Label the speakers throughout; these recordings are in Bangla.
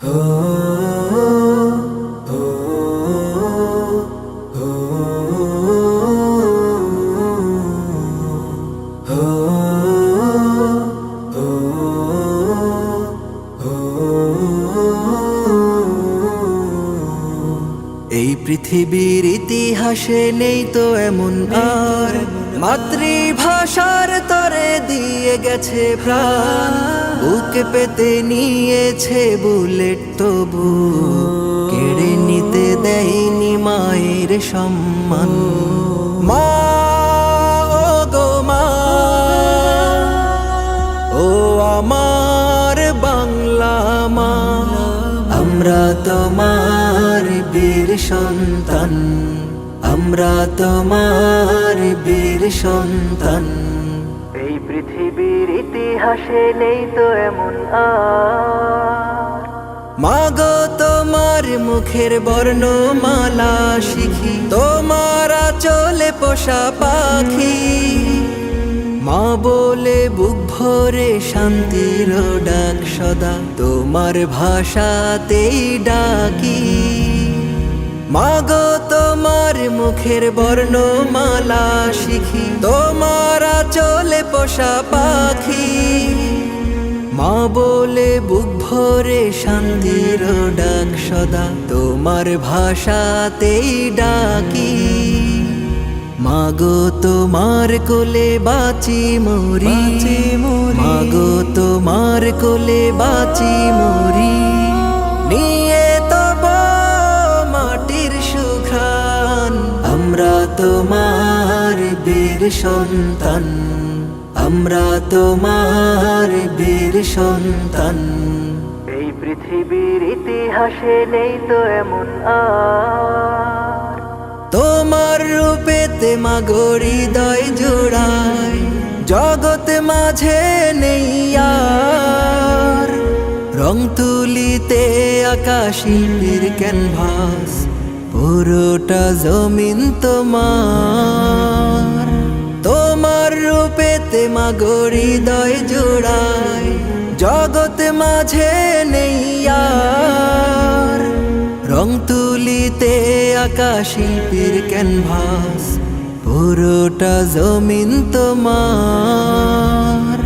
Speaker 1: এই পৃথিবীর ইতিহাসে নেই তো এমন আর মাতৃভাষার তরে দিয়ে গেছে প্রাণ। বুকে পেতে নিয়েছে বুলেট তবু। কেড়ে নিতে দেয়নি মায়ের সম্মান। তোমার বীর সন্তান। আমরা তোমার বীর সন্তান। এই পৃথিবীর ইতিহাসে নেই তো এমন মাগো তোমার মুখের বর্ণমালা শিখি। তোমার চলে পোষা পাখি। মা বলে, বুক ভরে শান্তির ডাক সদা, তোমার ভাষাতেই ডাকি। মাগো তোমার মুখের বর্ণমালা শিখি, তোমার চলে পোষা পাখি। মা বলে, বুক ভরে শান্তির ডাক সদা, তোমার ভাষাতেই ডাকি। মাগো তোমার কোলে বাঁচি মরি। মাগো তোমার কোলে বাঁচি মরি। নিয়ে তব মাটির সুখান। আমরা তোমার বীর সন্তান। আমরা তোমার বীর সন্তান। এই পৃথিবীর ইতিহাসে নেই তো এমন আর। তোমার রূপেতে মাগো হৃদয় জোড়ায় জগৎ মাঝে নেই আর। রং তুলিতে আকাশ শিল্পীর ক্যানভাস, পুরোটা জমিন তোমার। তোমার রূপেতে মাগো হৃদয় জোড়ায় জগৎ মাঝে নেই আর। রং তুলিতে আকাশ শিল্পীর ক্যানভাস, পুরোটা জমিন তোমার।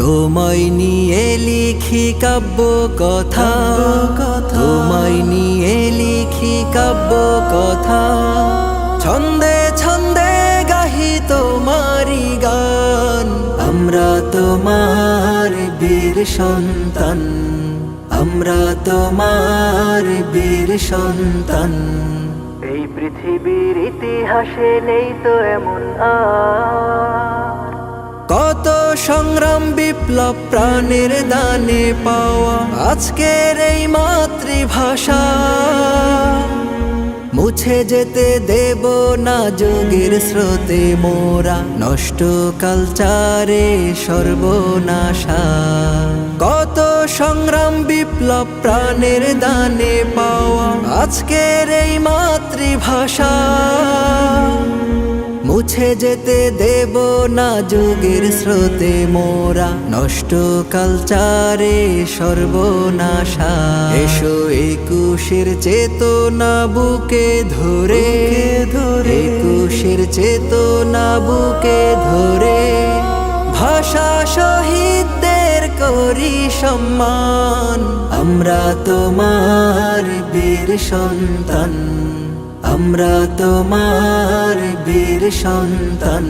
Speaker 1: তোমায় নিয়ে লিখি কাব্য কথা তোমায় নিয়ে লিখি কাব্য কথা ছন্দে ছন্দে গাহি তোমারি গান, আমরা তোমার বীর সন্তান। আমরা তোমার বীর সন্তান। এই পৃথিবীর ইতিহাসে নেই তো এমন কত সংগ্রাম বিপ্লব প্রাণের দানে পাওয়া আজকের এই মাতৃভাষা। মুছে যেতে দেব না যোগের স্রোতে মোরা। নষ্ট কালচারে সর্বনাশা। কত সংগ্রাম বিপ্লব প্রাণের দানে পাওয়া। আজকের এই মাতৃভাষা। মুছে যেতে দেব না যুগের স্রোতে মোরা। নষ্ট কালচারে সর্বনাশা। এসো একুশের চেতনা বুকে ধরে। ধরে। একুশের চেতনা বুকে ধরে। ভাষা শহীদদের করি সম্মান। আমরা তোমার বীর সন্তান। আমরা তোমার বীর সন্তান।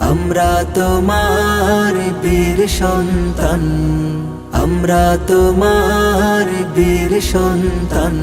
Speaker 1: আমরা তোমার বীর সন্তান। আমরা তোমার বীর সন্তান।